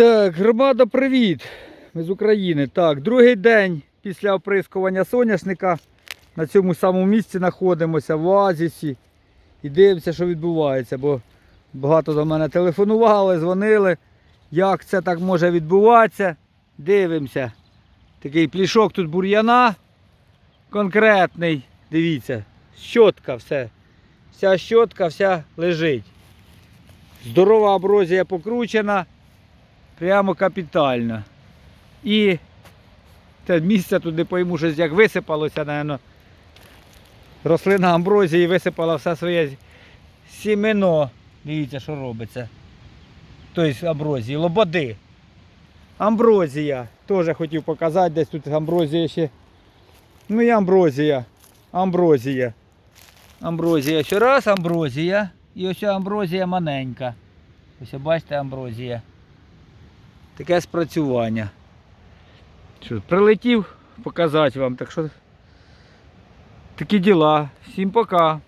Так, громада, привіт! Ми з України. Так, другий день після оприскування соняшника. На цьому самому місці знаходимося в оазісі. І дивимося, що відбувається, бо багато до мене телефонували, дзвонили. Як це так може відбуватися? Дивимося. Такий плішок тут бур'яна конкретний. Дивіться, щотка все. Вся щотка вся лежить. Здорова аброзія покручена. Прямо капітально. І те місце тут не пойму, щось як висипалося, напевно. Рослина амброзії висипала все своє сімено. Дивіться, що робиться. Тобто амброзії, лободи. Амброзія. Теж хотів показати, десь тут амброзія ще. Ну і амброзія. Амброзія. Амброзія. Ще раз амброзія. І ось амброзія маленька. Ось бачите амброзія. Таке спрацювання. Що, прилетів показати вам, так що такі діла. Всім пока.